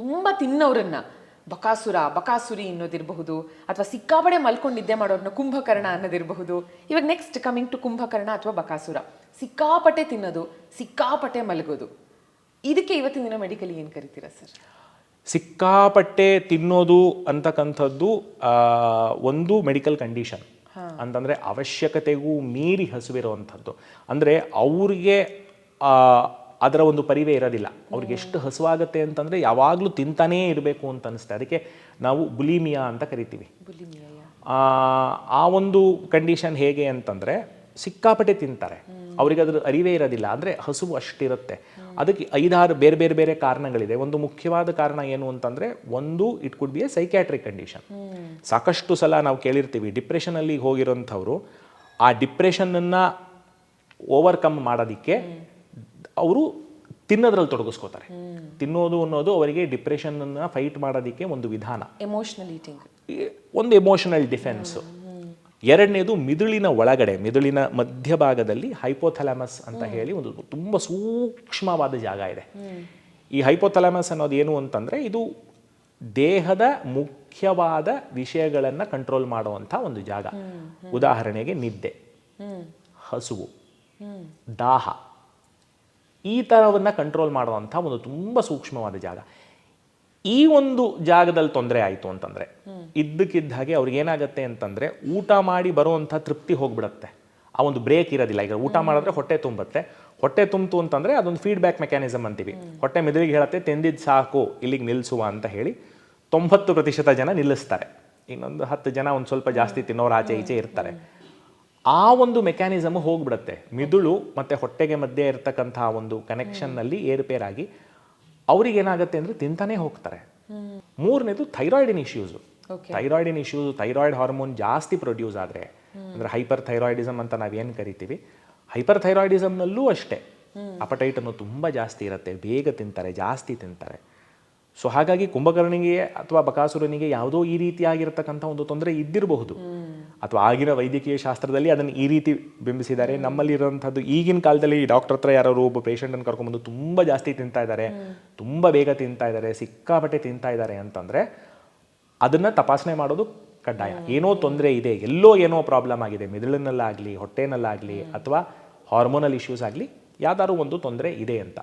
ತುಂಬ ತಿನ್ನೋರನ್ನ. ಬಕಾಸುರ ಬಕಾಸುರಿ ಅನ್ನೋದಿರಬಹುದು ಅಥವಾ ಸಿಕ್ಕಾಪಡೆ ಮಲ್ಕೊಂಡು ನಿದ್ದೆ ಮಾಡೋರನ್ನ ಕುಂಭಕರ್ಣ ಅನ್ನೋದಿರಬಹುದು. ಇವಾಗ ನೆಕ್ಸ್ಟ್ ಕಮಿಂಗ್ ಟು ಕುಂಭಕರ್ಣ ಅಥವಾ ಬಕಾಸುರ. ಸಿಕ್ಕಾಪಟ್ಟೆ ತಿನ್ನೋದು ಸಿಕ್ಕಾಪಟ್ಟೆ ಮಲಗೋದು. ಇದಕ್ಕೆ ಇವತ್ತಿನ ದಿನ ಮೆಡಿಕಲಿ ಏನು ಕರಿತೀರಾ ಸರ್? ಸಿಕ್ಕಾಪಟ್ಟೆ ತಿನ್ನೋದು ಅಂತಕ್ಕಂಥದ್ದು ಒಂದು ಮೆಡಿಕಲ್ ಕಂಡೀಷನ್ ಅಂತಂದರೆ ಅವಶ್ಯಕತೆಗೂ ಮೀರಿ ಹಸುವಿರುವಂಥದ್ದು. ಅಂದರೆ ಅವ್ರಿಗೆ ಅದರ ಒಂದು ಪರಿವೇ ಇರೋದಿಲ್ಲ. ಅವ್ರಿಗೆ ಎಷ್ಟು ಹಸುವಾಗುತ್ತೆ ಅಂತಂದರೆ ಯಾವಾಗಲೂ ತಿಂತಾನೇ ಇರಬೇಕು ಅಂತ ಅನಿಸುತ್ತೆ. ಅದಕ್ಕೆ ನಾವು ಬುಲಿಮಿಯಾ ಅಂತ ಕರಿತೀವಿ. ಆ ಒಂದು ಕಂಡೀಷನ್ ಹೇಗೆ ಅಂತಂದರೆ ಸಿಕ್ಕಾಪಟ್ಟೆ ತಿಂತಾರೆ. ಅವರಿಗೆ ಅದ್ರ ಅರಿವೇ ಇರೋದಿಲ್ಲ. ಅಂದರೆ ಹಸುವು ಅಷ್ಟಿರುತ್ತೆ. ಅದಕ್ಕೆ ಐದಾರು ಬೇರೆ ಬೇರೆ ಬೇರೆ ಕಾರಣಗಳಿದೆ. ಒಂದು ಮುಖ್ಯವಾದ ಕಾರಣ ಏನು ಅಂತಂದರೆ ಒಂದು it could be a psychiatric condition ಸಾಕಷ್ಟು ಸಲ ನಾವು ಕೇಳಿರ್ತೀವಿ ಡಿಪ್ರೆಷನಲ್ಲಿ ಹೋಗಿರೋಂಥವ್ರು ಆ ಡಿಪ್ರೆಷನನ್ನು ಓವರ್ಕಮ್ ಮಾಡೋದಕ್ಕೆ ಅವರು ತಿನ್ನೋದ್ರಲ್ಲಿ ತೊಡಗಿಸ್ಕೋತಾರೆ. ತಿನ್ನೋದು ಅನ್ನೋದು ಅವರಿಗೆ ಡಿಪ್ರೆಷನ್ನನ್ನು ಫೈಟ್ ಮಾಡೋದಕ್ಕೆ ಒಂದು ವಿಧಾನ. ಎಮೋಷನಲ್ ಈಟಿಂಗ್ ಒಂದು ಎಮೋಷನಲ್ ಡಿಫೆನ್ಸು ಎರಡನೇದು ಮಿದುಳಿನ ಒಳಗಡೆ ಮಿದುಳಿನ ಮಧ್ಯಭಾಗದಲ್ಲಿ ಹೈಪೋಥಲಾಮಸ್ ಅಂತ ಹೇಳಿ ಒಂದು ತುಂಬ ಸೂಕ್ಷ್ಮವಾದ ಜಾಗ ಇದೆ. ಈ ಹೈಪೋಥಲಾಮಸ್ ಅನ್ನೋದು ಏನು ಅಂತಂದರೆ ಇದು ದೇಹದ ಮುಖ್ಯವಾದ ವಿಷಯಗಳನ್ನು ಕಂಟ್ರೋಲ್ ಮಾಡುವಂಥ ಒಂದು ಜಾಗ. ಉದಾಹರಣೆಗೆ ನಿದ್ದೆ ಹಸುವು ದಾಹ. ಈ ಥರವನ್ನು ಕಂಟ್ರೋಲ್ ಮಾಡುವಂಥ ಒಂದು ತುಂಬ ಸೂಕ್ಷ್ಮವಾದ ಜಾಗ. ಈ ಒಂದು ಜಾಗದಲ್ಲಿ ತೊಂದರೆ ಆಯಿತು ಅಂತಂದರೆ ಇದ್ದಕ್ಕಿದ್ದ ಹಾಗೆ ಅವ್ರಿಗೆ ಏನಾಗುತ್ತೆ ಅಂತಂದರೆ ಊಟ ಮಾಡಿ ಬರುವಂಥ ತೃಪ್ತಿ ಹೋಗ್ಬಿಡತ್ತೆ. ಆ ಒಂದು ಬ್ರೇಕ್ ಇರೋದಿಲ್ಲ. ಈಗ ಊಟ ಮಾಡಿದ್ರೆ ಹೊಟ್ಟೆ ತುಂಬತ್ತೆ. ಹೊಟ್ಟೆ ತುಂಬಿತು ಅಂತಂದರೆ ಅದೊಂದು ಫೀಡ್ಬ್ಯಾಕ್ ಮೆಕ್ಯಾನಿಸಮ್ ಅಂತೀವಿ. ಹೊಟ್ಟೆ ಮೆದುಳಿಗೆ ಹೇಳತ್ತೆ ತಿಂದಿದ್ದು ಸಾಕು ಇಲ್ಲಿಗೆ ನಿಲ್ಲಿಸುವ ಅಂತ ಹೇಳಿ ತೊಂಬತ್ತು ಪ್ರತಿಶತ ಜನ ನಿಲ್ಲಿಸ್ತಾರೆ. ಇನ್ನೊಂದು ಹತ್ತು ಜನ ಒಂದು ಸ್ವಲ್ಪ ಜಾಸ್ತಿ ತಿನ್ನೋರು ಆಚೆ ಈಚೆ ಇರ್ತಾರೆ. ಆ ಒಂದು ಮೆಕ್ಯಾನಿಸಮ್ ಹೋಗ್ಬಿಡುತ್ತೆ. ಮಿದುಳು ಮತ್ತೆ ಹೊಟ್ಟೆಗೆ ಮಧ್ಯೆ ಇರತಕ್ಕಂತಹ ಒಂದು ಕನೆಕ್ಷನ್ನಲ್ಲಿ ಏರುಪೇರಾಗಿ ಅವ್ರಿಗೆ ಏನಾಗುತ್ತೆ ಅಂದರೆ ತಿಂತಾನೆ ಹೋಗ್ತಾರೆ. ಮೂರನೇದು ಥೈರಾಯ್ಡಿನ್ ಇಶ್ಯೂಸು ಥೈರಾಯ್ಡಿನ್ ಇಶ್ಯೂಸ್ ಥೈರಾಯ್ಡ್ ಹಾರ್ಮೋನ್ ಜಾಸ್ತಿ ಪ್ರೊಡ್ಯೂಸ್ ಆದರೆ ಅಂದರೆ ಹೈಪರ್ ಥೈರಾಯ್ಡಿಸಮ್ ಅಂತ ನಾವೇನು ಕರಿತೀವಿ? ಹೈಪರ್ ಥೈರಾಯ್ಡಿಸಮ್ನಲ್ಲೂ ಅಷ್ಟೇ. ಅಪಟೈಟ್ ಅನ್ನು ತುಂಬ ಜಾಸ್ತಿ ಇರುತ್ತೆ. ಬೇಗ ತಿಂತಾರೆ ಜಾಸ್ತಿ ತಿಂತಾರೆ. ಸೊ ಹಾಗಾಗಿ ಕುಂಭಕರ್ಣಿಗೆ ಅಥವಾ ಬಕಾಸುರನಿಗೆ ಯಾವುದೋ ಈ ರೀತಿಯಾಗಿರ್ತಕ್ಕಂಥ ಒಂದು ತೊಂದರೆ ಇದ್ದಿರಬಹುದು. ಅಥವಾ ಆಗಿನ ವೈದ್ಯಕೀಯ ಶಾಸ್ತ್ರದಲ್ಲಿ ಅದನ್ನು ಈ ರೀತಿ ಬಿಂಬಿಸಿದ್ದಾರೆ. ನಮ್ಮಲ್ಲಿರುವಂಥದ್ದು ಈಗಿನ ಕಾಲದಲ್ಲಿ ಡಾಕ್ಟರ್ ಹತ್ರ ಯಾರು ಒಬ್ಬ ಪೇಷಂಟನ್ನು ಕರ್ಕೊಂಬಂದು ತುಂಬ ಜಾಸ್ತಿ ತಿಂತಾ ಇದ್ದಾರೆ, ತುಂಬ ಬೇಗ ತಿಂತಾ ಇದ್ದಾರೆ, ಸಿಕ್ಕಾಪಟ್ಟೆ ತಿಂತಾ ಇದ್ದಾರೆ ಅಂತಂದರೆ ಅದನ್ನು ತಪಾಸಣೆ ಮಾಡೋದು ಕಡ್ಡಾಯ. ಏನೋ ತೊಂದರೆ ಇದೆ, ಎಲ್ಲೋ ಏನೋ ಪ್ರಾಬ್ಲಮ್ ಆಗಿದೆ, ಮಿದುಳಿನಲ್ಲಾಗಲಿ, ಹೊಟ್ಟೆನಲ್ಲಾಗಲಿ ಅಥವಾ ಹಾರ್ಮೋನಲ್ ಇಶ್ಯೂಸ್ ಆಗಲಿ ಯಾವ್ದಾದ್ರು ಒಂದು ತೊಂದರೆ ಇದೆ ಅಂತ.